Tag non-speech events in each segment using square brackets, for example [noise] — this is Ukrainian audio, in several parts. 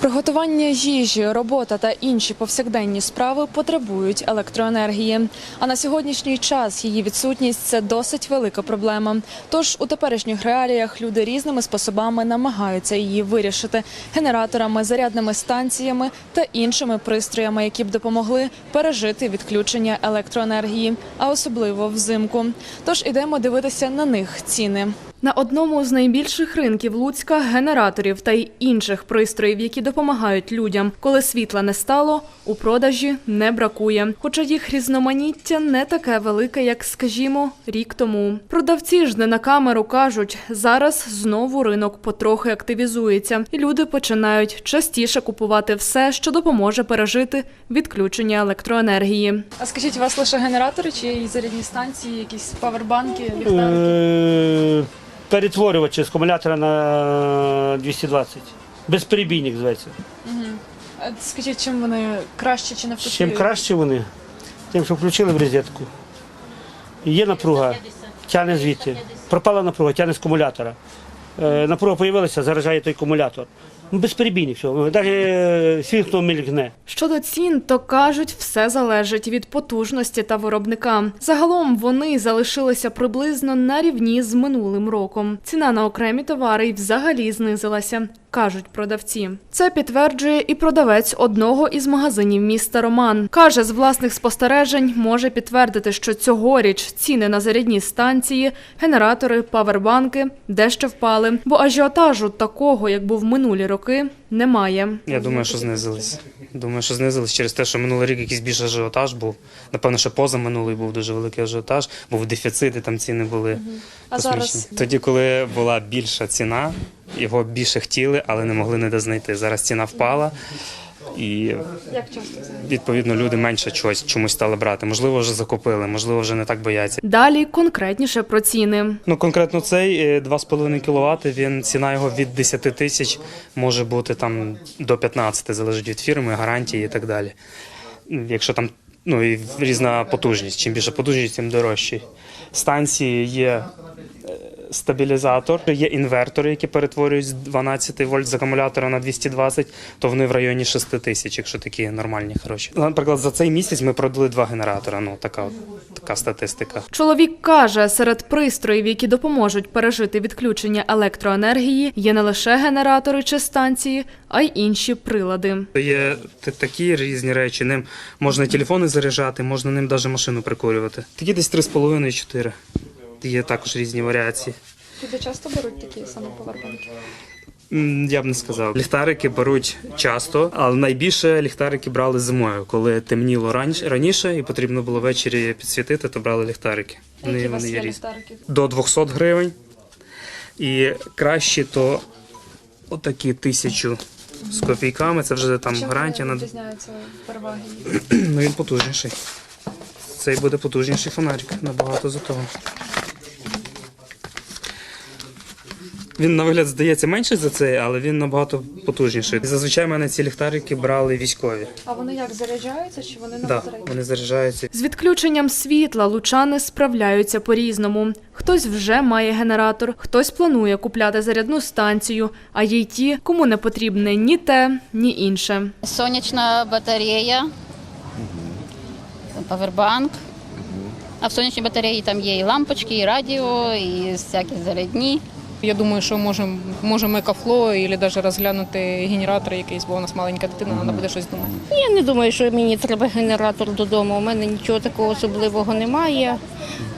Приготування їжі, робота та інші повсякденні справи потребують електроенергії. А на сьогоднішній час її відсутність це досить велика проблема. Тож у теперішніх реаліях люди різними способами намагаються її вирішити генераторами, зарядними станціями та іншими пристроями, які б допомогли пережити відключення електроенергії, а особливо взимку. Тож ідемо дивитися на них ціни. На одному з найбільших ринків Луцька генераторів та й інших пристроїв, які допомагають людям, коли світла не стало, у продажі не бракує. Хоча їх різноманіття не таке велике, як, скажімо, рік тому. Продавці ж не на камеру кажуть, зараз знову ринок потрохи активізується, і люди починають частіше купувати все, що допоможе пережити відключення електроенергії. А скажіть, у вас лише генератори чи є зарядні станції, якісь павербанки, Е, Перетворювачі з акумулятора на 220. Безперебійник зветься. Скажіть, чим вони краще чи навпаки? Чим краще вони, тим, що включили в розетку. І Є напруга, тягне звідти. Пропала напруга, тягне з акумулятора. Е, Напруга з'явилася, заражає той акумулятор. Ну, всього, все. Навіть світло мільгне. Щодо цін, то кажуть, все залежить від потужності та виробника. Загалом вони залишилися приблизно на рівні з минулим роком. Ціна на окремі товари й взагалі знизилася, кажуть продавці. Це підтверджує і продавець одного із магазинів міста Роман. Каже, з власних спостережень може підтвердити, що цьогоріч ціни на зарядні станції, генератори, павербанки дещо впали, бо ажіотажу такого, як був минулі роки, немає. Я думаю, що знизились. Думаю, що знизились через те, що минулий рік якийсь більш ажіотаж був. Напевно, що позаминулий був дуже великий ажіотаж, був дефіцит, і там ціни були А зараз Тоді, коли була більша ціна, його більше хотіли, але не могли ніде знайти. Зараз ціна впала. І як часто відповідно люди менше чогось чомусь стали брати. Можливо, вже закупили, можливо, вже не так бояться. Далі конкретніше про ціни. Ну конкретно цей е, 2,5 кВт, Він ціна його від 10 тисяч може бути там до 15, залежить від фірми, гарантії і так далі. Якщо там ну і різна потужність. Чим більше потужність, тим дорожчий. Станції є е, стабілізатор, є інвертори, які перетворюють з 12 вольт з акумулятора на 220, то вони в районі 6 тисяч, якщо такі нормальні, хороші. Наприклад, за цей місяць ми продали два генератора. Ну така, така статистика. Чоловік каже, серед пристроїв, які допоможуть пережити відключення електроенергії, є не лише генератори чи станції, а й інші прилади. Є такі різні речі. Ним можна телефони заряджати, можна ним навіть машину прикурювати. Такі десь 3,5-4. Є також різні варіації. Люди часто беруть такі саме повербанки? Я б не сказав. Ліхтарики беруть часто, але найбільше ліхтарики брали зимою, коли темніло раніше, і потрібно було ввечері підсвітити, то брали ліхтарики. Вони, вони є різні. ліхтарики? До 200 гривень. І кращі то отакі тисячу з копійками. Це вже там гарантія на відрізняються переваги? [clears throat] Ну він потужніший. Цей буде потужніший фонарик набагато за того. Він на вигляд здається менший за цей, але він набагато потужніший. Зазвичай мене ці ліхтарики брали військові. А вони як заряджаються чи вони на Да, вони заряджаються. З відключенням світла лучани справляються по-різному. Хтось вже має генератор, хтось планує купляти зарядну станцію, а є й ті, кому не потрібне ні те, ні інше. Сонячна батарея, павербанк. А в сонячній батареї там є і лампочки, і радіо, і всякі зарядні. Я думаю, що можемо можемо екофло, або навіть розглянути генератор якийсь, бо у нас маленька дитина, вона буде щось думати. Я не думаю, що мені треба генератор додому. У мене нічого такого особливого немає.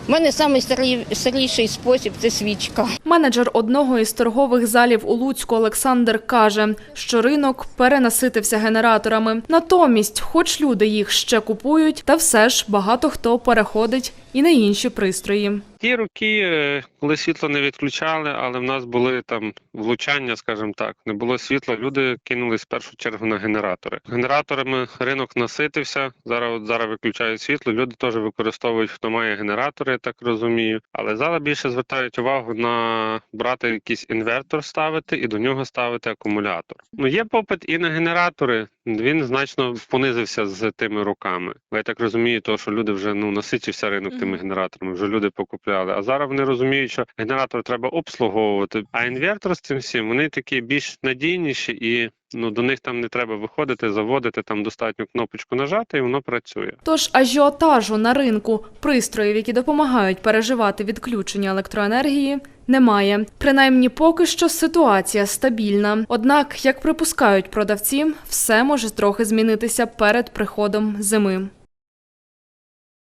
У мене найстаріший спосіб це свічка. Менеджер одного із торгових залів у Луцьку Олександр каже, що ринок перенаситився генераторами. Натомість, хоч люди їх ще купують, та все ж багато хто переходить і на інші пристрої. Ті роки, е, коли світло не відключали, але в нас були там влучання, скажімо так, не було світла. Люди кинулись в першу чергу на генератори. Генераторами ринок наситився. Зараз от зараз виключають світло. Люди теж використовують, хто має генератори, я так розумію. Але зараз більше звертають увагу на брати якийсь інвертор, ставити і до нього ставити акумулятор. Ну є попит і на генератори. Він значно понизився з тими роками. Бо я так розумію, то що люди вже ну насичився ринок тими генераторами, вже люди покупляли. А зараз вони розуміють, що генератор треба обслуговувати. А інвертор з цим всім вони такі більш надійніші і Ну до них там не треба виходити, заводити, там достатньо кнопочку нажати, і воно працює. Тож ажіотажу на ринку пристроїв, які допомагають переживати відключення електроенергії, немає. Принаймні, поки що ситуація стабільна. Однак, як припускають продавці, все може трохи змінитися перед приходом зими.